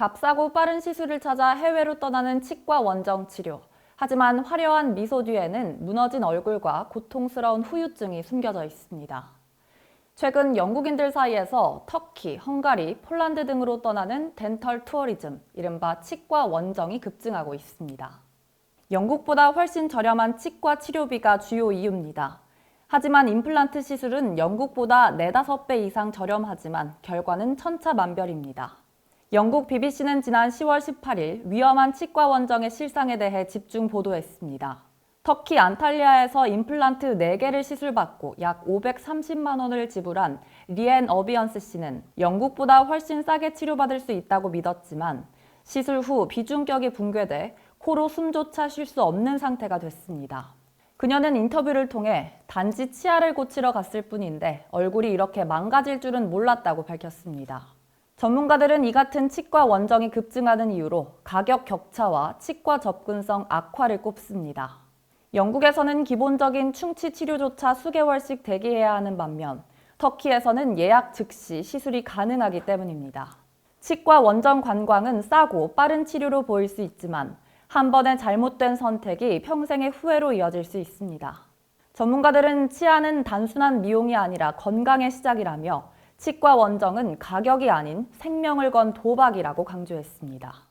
값싸고 빠른 시술을 찾아 해외로 떠나는 치과 원정 치료. 하지만 화려한 미소 뒤에는 무너진 얼굴과 고통스러운 후유증이 숨겨져 있습니다. 최근 영국인들 사이에서 터키, 헝가리, 폴란드 등으로 떠나는 덴털 투어리즘, 이른바 치과 원정이 급증하고 있습니다. 영국보다 훨씬 저렴한 치과 치료비가 주요 이유입니다. 하지만 임플란트 시술은 영국보다 4, 5배 이상 저렴하지만 결과는 천차만별입니다. 영국 BBC는 지난 10월 18일 위험한 치과 원정의 실상에 대해 집중 보도했습니다. 터키 안탈리아에서 임플란트 4개를 시술받고 약 530만 원을 지불한 리엔 어비언스 씨는 영국보다 훨씬 싸게 치료받을 수 있다고 믿었지만 시술 후 비중격이 붕괴돼 코로 숨조차 쉴 수 없는 상태가 됐습니다. 그녀는 인터뷰를 통해 단지 치아를 고치러 갔을 뿐인데 얼굴이 이렇게 망가질 줄은 몰랐다고 밝혔습니다. 전문가들은 이 같은 치과 원정이 급증하는 이유로 가격 격차와 치과 접근성 악화를 꼽습니다. 영국에서는 기본적인 충치 치료조차 수개월씩 대기해야 하는 반면 터키에서는 예약 즉시 시술이 가능하기 때문입니다. 치과 원정 관광은 싸고 빠른 치료로 보일 수 있지만 한 번의 잘못된 선택이 평생의 후회로 이어질 수 있습니다. 전문가들은 치아는 단순한 미용이 아니라 건강의 시작이라며 치과 원정은 가격이 아닌 생명을 건 도박이라고 강조했습니다.